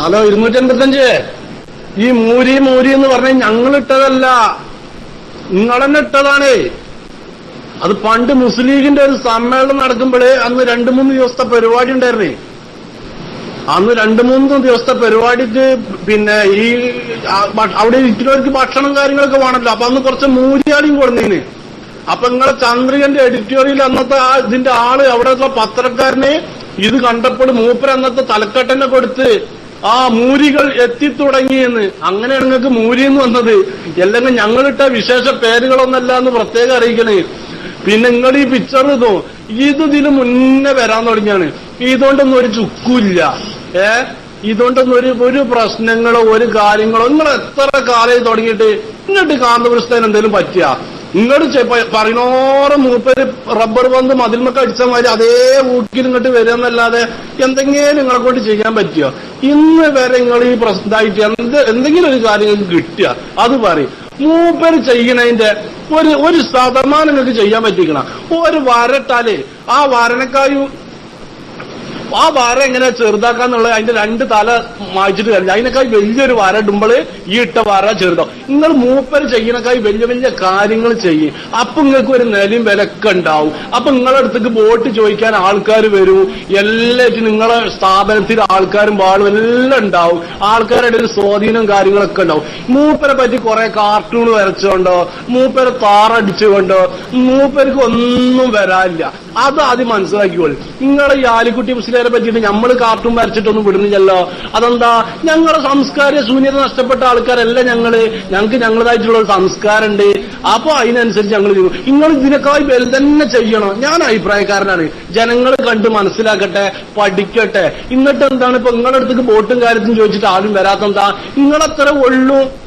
Hello ഇരുന്നൂറ്റി അൻപത്തഞ്ച് ഈ മൂരി മൂരി എന്ന് പറഞ്ഞ ഞങ്ങളിട്ടതല്ല. നിങ്ങളെന്നെ ഇട്ടതാണ്. അത് പണ്ട് മുസ്ലിം ലീഗിന്റെ ഒരു സമ്മേളനം നടക്കുമ്പോഴേ അന്ന് രണ്ടു മൂന്ന് ദിവസത്തെ പരിപാടി ഉണ്ടായിരുന്നേ. അന്ന് രണ്ടു മൂന്ന് ദിവസത്തെ പരിപാടിക്ക് പിന്നെ ഈ അവിടെ ഇരിക്കുന്നവർക്ക് ഭക്ഷണം കാര്യങ്ങളൊക്കെ വേണമല്ലോ. അപ്പൊ അന്ന് കുറച്ച് മൂരിയാടിയും കൊടുന്നീന്. അപ്പൊ നിങ്ങളെ ചന്ദ്രികന്റെ എഡിറ്റോറിയൽ അന്നത്തെ ആ ഇതിന്റെ ആൾ അവിടെയുള്ള പത്രക്കാരനെ ഇത് കണ്ടപ്പോൾ മൂപ്പർ അന്നത്തെ തലക്കെട്ടനെ കൊടുത്ത് ആ മൂരികൾ എത്തിത്തുടങ്ങിയെന്ന് അങ്ങനെയാണ് നിങ്ങൾക്ക് മൂരി എന്ന് വന്നത്. അല്ലെങ്കിൽ ഞങ്ങളിട്ട വിശേഷ പേരുകളൊന്നല്ല എന്ന് പ്രത്യേകം അറിയിക്കണേ. പിന്നെ നിങ്ങൾ ഈ പിക്ചർ ഇതോ ഇത് ഇതിന് മുന്നേ വരാൻ തുടങ്ങിയാണ്. ഇതുകൊണ്ടൊന്നും ഒരു ചുക്കൂല്ല ഏ? ഇതുകൊണ്ടൊന്നും ഒരു ഒരു പ്രശ്നങ്ങളോ ഒരു കാര്യങ്ങളോ നിങ്ങൾ എത്ര കാലം തുടങ്ങിയിട്ട് എന്നിട്ട് കാന്തപുരസ്ഥാൻ എന്തെങ്കിലും പറ്റിയ? നിങ്ങൾ പറയണോറെ മൂപ്പര് റബ്ബർ പന്ത് മതിൽമൊക്കെ അടിച്ച മാതിരി അതേ ഊക്കിൽ ഇങ്ങോട്ട് വരികയെന്നല്ലാതെ എന്തെങ്കിലും നിങ്ങളെ കൊണ്ട് ചെയ്യാൻ പറ്റിയോ? ഇന്ന് വരെ നിങ്ങൾ ഈ പ്രശ്നമായിട്ട് എന്ത് എന്തെങ്കിലും ഒരു കാര്യം കിട്ടിയ അത് പറയും. മൂപ്പര് ചെയ്യണതിന്റെ ഒരു ഒരു ശതമാനം നിങ്ങൾക്ക് ചെയ്യാൻ പറ്റിക്കണം. ഒരു വരട്ടാലേ ആ വരനക്കായും ആ വര എങ്ങനെ ചെറുതാക്കാന്നുള്ളത് അതിന്റെ രണ്ട് തല മായിച്ചിട്ട് കഴിഞ്ഞു അതിനേക്കാൾ വലിയൊരു വര ഇടുമ്പോൾ ഈ ഇട്ട വര ചെറുതാവും. നിങ്ങൾ മൂപ്പര് ചെയ്യണക്കായി വലിയ വലിയ കാര്യങ്ങൾ ചെയ്യും. അപ്പൊ നിങ്ങൾക്ക് ഒരു നിലയും വിലക്കെ ഉണ്ടാവും. അപ്പൊ നിങ്ങളുടെ അടുത്തേക്ക് വോട്ട് ചോദിക്കാൻ ആൾക്കാർ വരും. എല്ലാറ്റും നിങ്ങളെ സ്ഥാപനത്തിൽ ആൾക്കാരും വാളും എല്ലാം ഉണ്ടാവും. ആൾക്കാരുടെ ഒരു സ്വാധീനം കാര്യങ്ങളൊക്കെ ഉണ്ടാവും. മൂപ്പരെ പറ്റി കുറെ കാർട്ടൂൺ വരച്ചുകൊണ്ടോ മൂപ്പരെ താറടിച്ചുകൊണ്ടോ? മൂപ്പർക്ക് ഒന്നും വരാനില്ല. അത് ആദ്യം മനസ്സിലാക്കിക്കോളി. നിങ്ങളെ ഈ ആലിക്കുട്ടി മുസ്ലിയാരെ പറ്റിയിട്ട് നമ്മൾ കാർട്ടൂൺ വരച്ചിട്ടൊന്നും വിടുന്നില്ലല്ലോ. അതെന്താ? ഞങ്ങളുടെ സംസ്കാര ശൂന്യത നഷ്ടപ്പെട്ട ആൾക്കാരല്ല ഞങ്ങൾ? ഞങ്ങൾക്ക് ഞങ്ങളതായിട്ടുള്ള ഒരു സംസ്കാരമുണ്ട് അപ്പൊ അതിനനുസരിച്ച് ഞങ്ങൾ ചെയ്യും. നിങ്ങൾ ഇതിനേക്കാൾ വലുത് തന്നെ ചെയ്യണം. ഞാൻ അഭിപ്രായക്കാരനാണ്. ജനങ്ങൾ കണ്ട് മനസ്സിലാക്കട്ടെ പഠിക്കട്ടെ. എന്നിട്ട് എന്താണ്? ഇപ്പൊ നിങ്ങളുടെ അടുത്തേക്ക് ബോട്ടും കാര്യത്തിനും ചോദിച്ചിട്ട് ആരും വരാത്തെന്താ നിങ്ങളത്ര ഉള്ളൂ.